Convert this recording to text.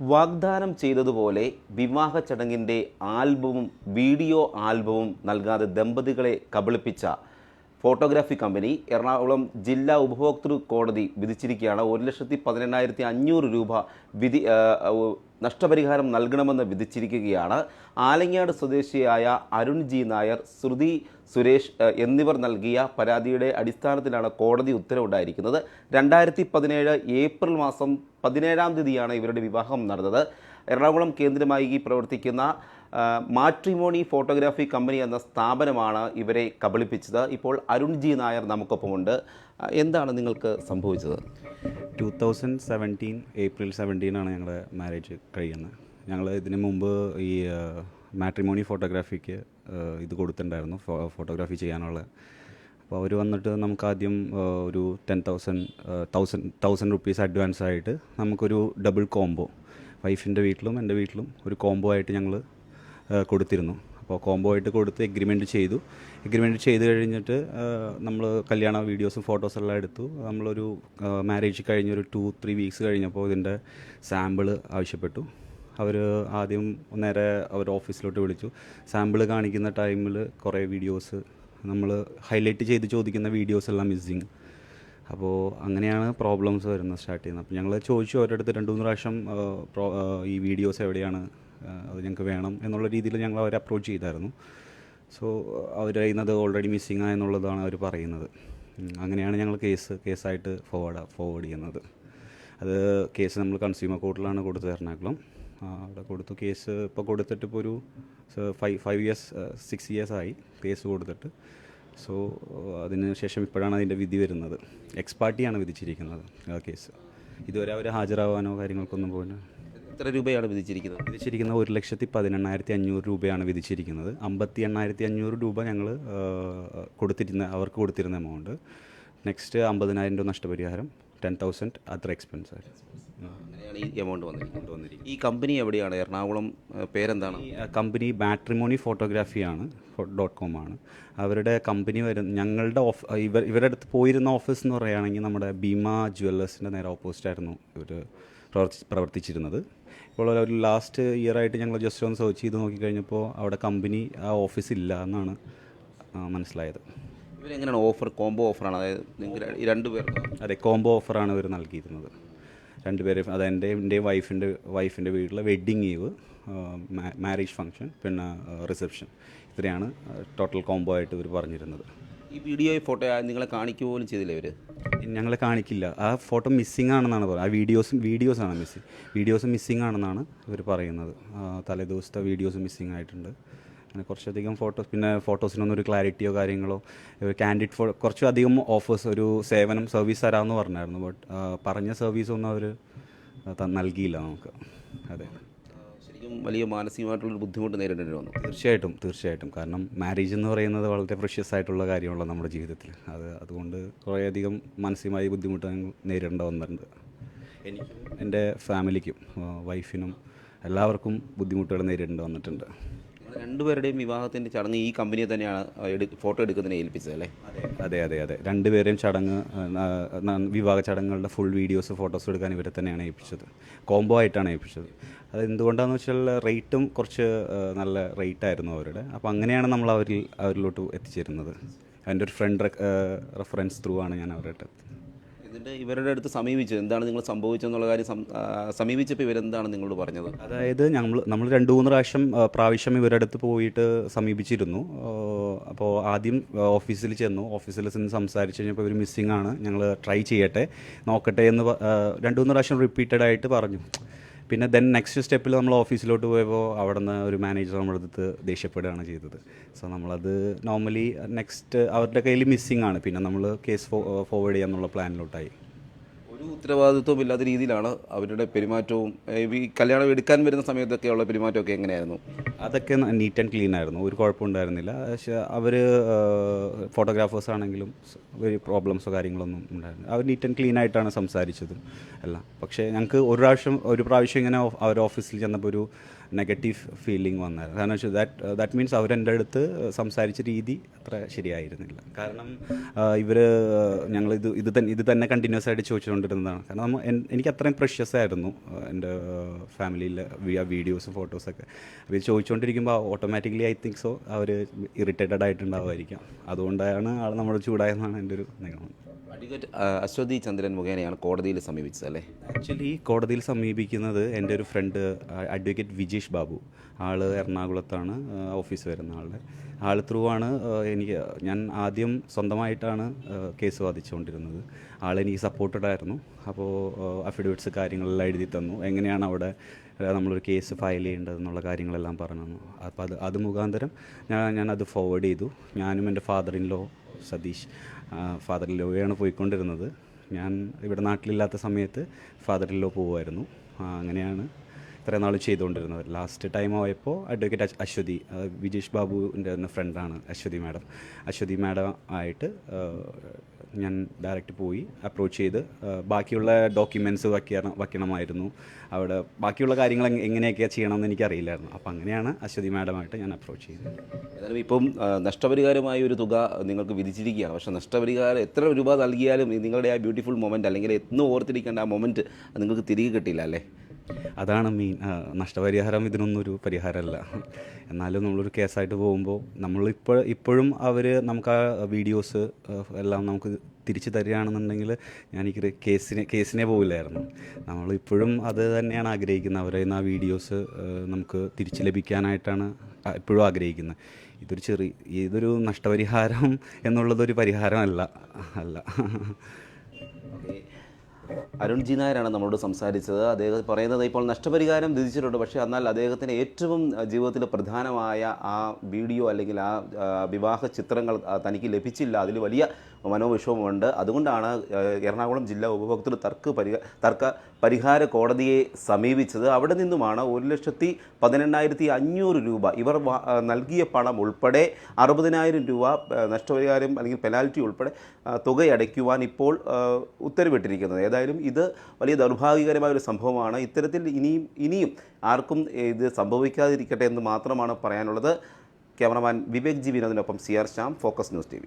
വാഗ്ദാനം ചെയ്തതുപോലെ വിവാഹ ചടങ്ങിന്റെ ആൽബവും വീഡിയോ ആൽബവും നൽകാതെ ദമ്പതികളെ കബളിപ്പിച്ച ഫോട്ടോഗ്രാഫി കമ്പനി എറണാകുളം ജില്ലാ ഉപഭോക്തൃ കോടതി വിധിച്ചിരിക്കുകയാണ്. ഒരു ലക്ഷത്തി പതിനെണ്ണായിരത്തി അഞ്ഞൂറ് രൂപ വിധി നഷ്ടപരിഹാരം നൽകണമെന്ന് വിധിച്ചിരിക്കുകയാണ്. ആലങ്ങാട് സ്വദേശിയായ അരുൺ ജി നായർ ശ്രുതി സുരേഷ് എന്നിവർ നൽകിയ പരാതിയുടെ അടിസ്ഥാനത്തിലാണ് കോടതി ഉത്തരവുണ്ടായിരിക്കുന്നത്. രണ്ടായിരത്തി പതിനേഴ് ഏപ്രിൽ മാസം പതിനേഴാം തീയതിയാണ് ഇവരുടെ വിവാഹം നടന്നത്. എറണാകുളം കേന്ദ്രമായി പ്രവർത്തിക്കുന്ന മാട്രിമോണി ഫോട്ടോഗ്രാഫി കമ്പനി എന്ന സ്ഥാപനമാണ് ഇവരെ കബളിപ്പിച്ചത്. ഇപ്പോൾ അരുൺ ജി നായർ നമുക്കൊപ്പമുണ്ട്. എന്താണ് നിങ്ങൾക്ക് സംഭവിച്ചത്? ടു തൗസൻഡ് സെവന്റീൻ ഏപ്രിൽ സെവന്റീനാണ് ഞങ്ങളുടെ മാരേജ് കഴിയുന്നത്. ഞങ്ങൾ ഇതിനു മുമ്പ് ഈ മാട്രിമോണി ഫോട്ടോഗ്രാഫിക്ക് ഇത് കൊടുത്തിട്ടുണ്ടായിരുന്നു ഫോട്ടോഗ്രാഫി ചെയ്യാനുള്ള. അപ്പോൾ അവർ വന്നിട്ട് നമുക്ക് ആദ്യം ഒരു ten thousand thousand thousand rupees advance ആയിട്ട് നമുക്കൊരു ഡബിൾ കോംബോ വൈഫിന്റെ വീട്ടിലും എന്റെ വീട്ടിലും ഒരു കോംബോ ആയിട്ട് ഞങ്ങൾ കൊടുത്തിരുന്നു. അപ്പോൾ കോംബോ ആയിട്ട് കൊടുത്ത് എഗ്രിമെന്റ് ചെയ്തു. എഗ്രിമെന്റ് ചെയ്ത് കഴിഞ്ഞിട്ട് നമ്മൾ കല്യാണ വീഡിയോസും ഫോട്ടോസും എല്ലാം എടുത്തു. നമ്മളൊരു മാരേജ് കഴിഞ്ഞൊരു ടു ത്രീ വീക്സ് കഴിഞ്ഞപ്പോൾ ഇതിന്റെ സാമ്പിൾ ആവശ്യപ്പെട്ടു. അവർ ആദ്യം നേരെ അവർ ഓഫീസിലോട്ട് വിളിച്ചു. സാമ്പിൾ കാണിക്കുന്ന ടൈമിൽ കുറേ വീഡിയോസ് നമ്മൾ ഹൈലൈറ്റ് ചെയ്ത് ചോദിക്കുന്ന വീഡിയോസ് എല്ലാം മിസ്സിങ് അപ്പോൾ അങ്ങനെയാണ് പ്രോബ്ലംസ് വരുന്നത് സ്റ്റാർട്ട് ചെയ്യുന്നത്. അപ്പോൾ ഞങ്ങൾ ചോദിച്ചു അവരുടെ അടുത്ത് രണ്ട് മൂന്ന് പ്രാവശ്യം പ്രോ- ഈ വീഡിയോസ് എവിടെയാണ് അത് ഞങ്ങൾക്ക് വേണം എന്നുള്ള രീതിയിൽ ഞങ്ങൾ അവരെ അപ്രോച്ച് ചെയ്തായിരുന്നു. സോ അവർ പറയുന്നത് ഓൾറെഡി മിസ്സിങ് ആയെന്നുള്ളതാണ് അവർ പറയുന്നത്. അങ്ങനെയാണ് ഞങ്ങൾ കേസ് കേസായിട്ട് ഫോർവേഡ് ഫോർവേഡ് ചെയ്യുന്നത്. അത് കേസ് നമ്മൾ കൺസ്യൂമർ കോർട്ടിലാണ് കൊടുത്തത് എറണാകുളം. അവിടെ കൊടുത്തു. കേസ് ഇപ്പോൾ കൊടുത്തിട്ട് ഇപ്പോൾ ഒരു five five years six years ആയി കേസ് കൊടുത്തിട്ട്. സോ അതിന് ശേഷം ഇപ്പോഴാണ് അതിന്റെ വിധി വരുന്നത്. എക്സ് പാർട്ടിയാണ് വിധിച്ചിരിക്കുന്നത് ആ കേസ് ഇതുവരെ അവർ ഹാജരാവാനോ കാര്യങ്ങൾക്കൊന്നും പോലും എത്ര രൂപയാണ് വിധിച്ചിരിക്കുന്നത്? വിധിച്ചിരിക്കുന്നത് ഒരു ലക്ഷത്തി പതിനെണ്ണായിരത്തി അഞ്ഞൂറ് രൂപയാണ് വിധിച്ചിരിക്കുന്നത്. അമ്പത്തി എണ്ണായിരത്തി അഞ്ഞൂറ് രൂപ ഞങ്ങൾ കൊടുത്തിരുന്ന അവർക്ക് കൊടുത്തിരുന്ന എമൗണ്ട് നെക്സ്റ്റ് അമ്പതിനായിരം രൂപ നഷ്ടപരിഹാരം ടെൻ തൗസൻഡ് അത്ര എക്സ്പെൻസ് അങ്ങനെയാണ് ഈ എമൗണ്ട് വന്നിരിക്കുന്നത്. ഈ കമ്പനി എവിടെയാണ്? എറണാകുളം പേരെന്താണ്? കമ്പനി മാട്രിമോണി ഫോട്ടോഗ്രാഫിയാണ് ഡോട്ട് കോം ആണ് അവരുടെ കമ്പനി വരുന്ന ഞങ്ങളുടെ ഓഫ് ഇവർ ഇവരുടെ അടുത്ത് പോയിരുന്ന ഓഫീസ് എന്ന് പറയുകയാണെങ്കിൽ നമ്മുടെ ഭീമ ജുവല്ലേഴ്സിന്റെ നേരെ ഓപ്പോസിറ്റ് ആയിരുന്നു ഇവർ പ്രവർത്തി പ്രവർത്തിച്ചിരുന്നത്. ഇപ്പോൾ ഒരു ലാസ്റ്റ് ഇയർ ആയിട്ട് ഞങ്ങൾ ജസ്റ്റ് ഒന്ന് സെർച്ച് ചെയ്ത് നോക്കിക്കഴിഞ്ഞപ്പോൾ അവിടെ കമ്പനി ആ ഓഫീസ് ഇല്ല എന്നാണ് മനസ്സിലായത്. ഇവരെങ്ങനെയാണ് ഓഫർ കോംബോ ഓഫറാണ് അതായത് നിങ്ങൾ രണ്ട് പേർക്ക് അതെ കോംബോ ഓഫറാണ് ഇവർ നൽകിയിരുന്നത്. രണ്ടുപേരെ അത് എന്റെ എന്റെ വൈഫിന്റെ വൈഫിന്റെ വീട്ടിലെ വെഡ്ഡിങ് ഈവ് മാരേജ് ഫങ്ഷൻ പിന്നെ റിസപ്ഷൻ ഇത്രയാണ് ടോട്ടൽ കോംബോ ആയിട്ട് ഇവർ പറഞ്ഞിരുന്നത്. ഈ വീഡിയോ ഫോട്ടോ നിങ്ങളെ കാണിക്കുക പോലും ചെയ്തില്ല ഇവർ ഞങ്ങളെ കാണിക്കില്ല. ആ ഫോട്ടോ മിസ്സിംഗ് ആണെന്നാണ് പറയുന്നത്. ആ വീഡിയോസും വീഡിയോസാണ് മിസ്സിങ് വീഡിയോസ് മിസ്സിംഗ് ആണെന്നാണ് ഇവർ പറയുന്നത്. തലേദിവസത്തെ വീഡിയോസ് മിസ്സിംഗ് ആയിട്ടുണ്ട്. അങ്ങനെ കുറച്ചധികം ഫോട്ടോസ് പിന്നെ ഫോട്ടോസിനൊന്നും ഒരു ക്ലാരിറ്റിയോ കാര്യങ്ങളോ കാൻഡിഡ് ഫോ കുറച്ചധികം ഓഫേഴ്സ് ഒരു സേവനം സർവീസ് തരാമെന്ന് പറഞ്ഞായിരുന്നു. ബട്ട് പറഞ്ഞ സർവീസൊന്നും അവർ നൽകിയില്ല നമുക്ക്. അതെ. ശരിക്കും വലിയ മാനസികമായിട്ടുള്ളൊരു ബുദ്ധിമുട്ട് നേരിടേണ്ടി വന്നു. തീർച്ചയായിട്ടും തീർച്ചയായിട്ടും. കാരണം മാരേജ് എന്ന് പറയുന്നത് വളരെ പ്രഷ്യസ് ആയിട്ടുള്ള കാര്യമുള്ള നമ്മുടെ ജീവിതത്തിൽ. അത് അതുകൊണ്ട് കുറേയധികം മാനസികമായി ബുദ്ധിമുട്ട് നേരിടേണ്ട വന്നിട്ടുണ്ട്. എനിക്കും എന്റെ ഫാമിലിക്കും വൈഫിനും എല്ലാവർക്കും ബുദ്ധിമുട്ടുകൾ നേരിടേണ്ടി വന്നിട്ടുണ്ട്. രണ്ടുപേരുടെയും വിവാഹത്തിന്റെ ചടങ്ങ് ഈ കമ്പനിയെ തന്നെയാണ് ഫോട്ടോ എടുക്കുന്നതിനെ ഏൽപ്പിച്ചത് അല്ലേ? അതെ അതെ അതെ രണ്ടുപേരെയും ചടങ്ങ് വിവാഹ ചടങ്ങുകളുടെ ഫുൾ വീഡിയോസ് ഫോട്ടോസ് എടുക്കാൻ ഇവരെ തന്നെയാണ് ഏൽപ്പിച്ചത്. കോംബോ ആയിട്ടാണ് ഏൽപ്പിച്ചത്. അത് എന്തുകൊണ്ടാണെന്ന് വെച്ചാൽ റേറ്റും കുറച്ച് നല്ല റേറ്റ് ആയിരുന്നു അവരുടെ. അപ്പോൾ അങ്ങനെയാണ് നമ്മൾ അവരിൽ അവരിലോട്ട് എത്തിച്ചേരുന്നത്. എന്റെ ഒരു ഫ്രണ്ട് റെഫറൻസ് ത്രൂ ആണ് ഞാൻ അവരുടെ എന്നിട്ട് ഇവരുടെ അടുത്ത് സമീപിച്ചു എന്താണ് നിങ്ങൾ സംഭവിച്ചെന്നുള്ള കാര്യം സമീപിച്ചപ്പോൾ ഇവരെന്താണ് നിങ്ങളോട് പറഞ്ഞത്? അതായത് ഞങ്ങൾ നമ്മൾ രണ്ട് മൂന്ന് പ്രാവശ്യം പ്രാവശ്യം ഇവരുടെ അടുത്ത് പോയിട്ട് സമീപിച്ചിരുന്നു. അപ്പോൾ ആദ്യം ഓഫീസിൽ ചെന്നു. ഓഫീസിൽ ചെന്ന് സംസാരിച്ച് കഴിഞ്ഞപ്പോൾ ഇവർ മിസ്സിംഗ് ആണ്. ഞങ്ങൾ ട്രൈ ചെയ്യട്ടെ നോക്കട്ടെ എന്ന് രണ്ട് മൂന്ന് പ്രാവശ്യം റിപ്പീറ്റഡ് ആയിട്ട് പറഞ്ഞു. പിന്നെ ദെൻ നെക്സ്റ്റ് സ്റ്റെപ്പിൽ നമ്മൾ ഓഫീസിലോട്ട് പോയപ്പോൾ അവിടെ നിന്ന് ഒരു മാനേജർ നമ്മുടെ അടുത്ത് ദേഷ്യപ്പെടുകയാണ് ചെയ്തത്. സോ നമ്മളത് നോർമലി നെക്സ്റ്റ് അവരുടെ കയ്യിൽ മിസ്സിംഗ് ആണ്. പിന്നെ നമ്മൾ കേസ് ഫോർവേഡ് ചെയ്യാന്നുള്ള പ്ലാനിലോട്ടായി ഒരു ഉത്തരവാദിത്വം ഇല്ലാത്ത രീതിയിലാണ് അവരുടെ പെരുമാറ്റവും ഈ കല്യാണം എടുക്കാൻ വരുന്ന സമയത്തൊക്കെയുള്ള പെരുമാറ്റമൊക്കെ എങ്ങനെയായിരുന്നു? അതൊക്കെ നീറ്റ് ആൻഡ് ക്ലീൻ ആയിരുന്നു. ഒരു കുഴപ്പമുണ്ടായിരുന്നില്ല. പക്ഷേ അവർ ഫോട്ടോഗ്രാഫേഴ്സ് ആണെങ്കിലും ഒരു പ്രോബ്ലംസോ കാര്യങ്ങളൊന്നും ഉണ്ടായിരുന്നില്ല. അവർ നീറ്റ് ആൻഡ് ക്ലീൻ ആയിട്ടാണ് സംസാരിച്ചതും എല്ലാം. പക്ഷേ ഞങ്ങൾക്ക് ഒരു പ്രാവശ്യം ഒരു പ്രാവശ്യം ഇങ്ങനെ അവർ ഓഫീസിൽ ചെന്നപ്പോൾ ഒരു നെഗറ്റീവ് ഫീലിംഗ് വന്നത്. കാരണം വെച്ചാൽ ദാറ്റ് ദാറ്റ് മീൻസ് അവരെന്റെ അടുത്ത് സംസാരിച്ച രീതി അത്ര ശരിയായിരുന്നില്ല. കാരണം ഇവർ ഞങ്ങൾ ഇത് ഇത് തന്നെ ഇത് തന്നെ കണ്ടിന്യൂസ് ആയിട്ട് ചോദിച്ചുകൊണ്ടിരുന്നതാണ്. കാരണം എനിക്ക് അത്രയും പ്രഷ്യസ് ആയിരുന്നു എന്റെ ഫാമിലിയിലെ വീഡിയോസും ഫോട്ടോസൊക്കെ ഇത് ചോദിച്ചുകൊണ്ടിരിക്കുമ്പോൾ ഓട്ടോമാറ്റിക്കലി ഐ തിങ്ക് സോ അവർ ഇറിറ്റേറ്റഡ് ആയിട്ടുണ്ടാവുമായിരിക്കാം. അതുകൊണ്ടാണ് ആൾ നമ്മൾ ചൂടായെന്നാണ് എന്റെ ഒരു നിഗമനം. അഡ്വക്കേറ്റ് അശ്വതി ചന്ദ്രൻ മുഖേനയാണ് കോടതിയിൽ സമീപിച്ചത് അല്ലേ? ആക്ച്വലി കോടതിയിൽ സമീപിക്കുന്നത് എന്റെ ഒരു ഫ്രണ്ട് അഡ്വക്കേറ്റ് വിജേഷ് ബാബു. ആൾ എറണാകുളത്താണ് ഓഫീസ് വരുന്ന ആളുടെ ആൾ ത്രൂ ആണ് എനിക്ക് ഞാൻ ആദ്യം സ്വന്തമായിട്ടാണ് കേസ് വാദിച്ചുകൊണ്ടിരുന്നത്. ആൾ എനിക്ക് സപ്പോർട്ടഡ് ആയിരുന്നു. അപ്പോൾ അഫിഡവിറ്റ്സ് കാര്യങ്ങളെല്ലാം എഴുതി തന്നു. എങ്ങനെയാണ് അവിടെ നമ്മളൊരു കേസ് ഫയൽ ചെയ്യേണ്ടതെന്നുള്ള കാര്യങ്ങളെല്ലാം പറഞ്ഞു തന്നു. അപ്പോൾ അത് അത് മുഖാന്തരം ഞാൻ ഞാനത് ഫോർവേഡ് ചെയ്തു. ഞാനും എന്റെ father in law Satheesh father ലോയാണ് പോയിക്കൊണ്ടിരുന്നത്. ഞാൻ ഇവിടെ നാട്ടിലില്ലാത്ത സമയത്ത് ഫാദർ ലോ പോകുമായിരുന്നു അങ്ങനെയാണ് ഇത്രയും നാൾ ചെയ്തുകൊണ്ടിരുന്നത്. ലാസ്റ്റ് ടൈം ആയപ്പോൾ അഡ്വക്കേറ്റ് അശ്വതി വിജേഷ് ബാബുവിന്റെ ഫ്രണ്ടാണ് അശ്വതി മാഡം. അശ്വതി മാഡം ആയിട്ട് ഞാൻ ഡയറക്റ്റ് പോയി അപ്രോച്ച് ചെയ്ത് ബാക്കിയുള്ള ഡോക്യുമെന്റ്സ് വയ്ക്കണം വയ്ക്കണമായിരുന്നു അവിടെ ബാക്കിയുള്ള കാര്യങ്ങൾ എങ് എങ്ങനെയൊക്കെയാണ് ചെയ്യണമെന്ന് എനിക്കറിയില്ലായിരുന്നു. അപ്പോൾ അങ്ങനെയാണ് അശ്വതി മാഡമായിട്ട് ഞാൻ അപ്രോച്ച് ചെയ്തത്. ഏതായാലും ഇപ്പം നഷ്ടപരിഹാരമായ ഒരു തുക നിങ്ങൾക്ക് വിധിച്ചിരിക്കുകയാണ്. പക്ഷേ നഷ്ടപരിഹാരം എത്ര രൂപ നൽകിയാലും നിങ്ങളുടെ ആ ബ്യൂട്ടിഫുൾ മൊമെന്റ് അല്ലെങ്കിൽ എന്നും ഓർത്തിരിക്കേണ്ട ആ മൊമെന്റ് നിങ്ങൾക്ക് തിരികെ കിട്ടില്ല അല്ലേ? അതാണ് മെയിൻ നഷ്ടപരിഹാരം ഇതിനൊന്നും ഒരു പരിഹാരമല്ല. എന്നാലും നമ്മളൊരു കേസായിട്ട് പോകുമ്പോൾ നമ്മൾ നമ്മളിപ്പോൾ ഇപ്പോഴും അവർ നമുക്ക് ആ വീഡിയോസ് എല്ലാം നമുക്ക് തിരിച്ചു തരികയാണെന്നുണ്ടെങ്കിൽ ഞാൻ ഈ കേസിനെ കേസിനെ പോകില്ലായിരുന്നു നമ്മളിപ്പോഴും അത് തന്നെയാണ് ആഗ്രഹിക്കുന്നത്. അവരെ ആ വീഡിയോസ് നമുക്ക് തിരിച്ചു ലഭിക്കാനായിട്ടാണ് ഇപ്പോഴും ആഗ്രഹിക്കുന്നത്. ഇതൊരു ചെറിയ ഇതൊരു നഷ്ടപരിഹാരം എന്നുള്ളതൊരു പരിഹാരമല്ല അല്ല. അരുൺ ജി നായരാണ് നമ്മളോട് സംസാരിച്ചത്. അദ്ദേഹം പറയുന്നത് ഇപ്പോൾ നഷ്ടപരിഹാരം വിധിച്ചിട്ടുണ്ട്. പക്ഷേ എന്നാൽ അദ്ദേഹത്തിന് ഏറ്റവും ജീവിതത്തിൽ പ്രധാനമായ ആ വീഡിയോ അല്ലെങ്കിൽ ആ, വിവാഹ ചിത്രങ്ങൾ തനിക്ക് ലഭിച്ചില്ല. അതിൽ വലിയ മനോവിഷമമുണ്ട്. അതുകൊണ്ടാണ് എറണാകുളം ജില്ലാ ഉപഭോക്തൃ തർക്ക പരിഹാര തർക്ക പരിഹാര കോടതിയെ സമീപിച്ചത്. അവിടെ നിന്നുമാണ് ഒരു ലക്ഷത്തി പതിനെണ്ണായിരത്തി അഞ്ഞൂറ് രൂപ ഇവർ നൽകിയ പണം ഉൾപ്പെടെ അറുപതിനായിരം രൂപ നഷ്ടപരിഹാരം അല്ലെങ്കിൽ പെനാൽറ്റി ഉൾപ്പെടെ തുക തുകയടയ്ക്കുവാൻ ഇപ്പോൾ ഉത്തരവിട്ടിരിക്കുന്നത്. ഏതായാലും ഇത് വലിയ ദൗർഭാഗ്യകരമായ ഒരു സംഭവമാണ്. ഇത്തരത്തിൽ ഇനിയും ഇനിയും ആർക്കും ഇത് സംഭവിക്കാതിരിക്കട്ടെ എന്ന് മാത്രമാണ് പറയാനുള്ളത്. Cameraman Vivek G വിനോദിനൊപ്പം C R Shyam focus news T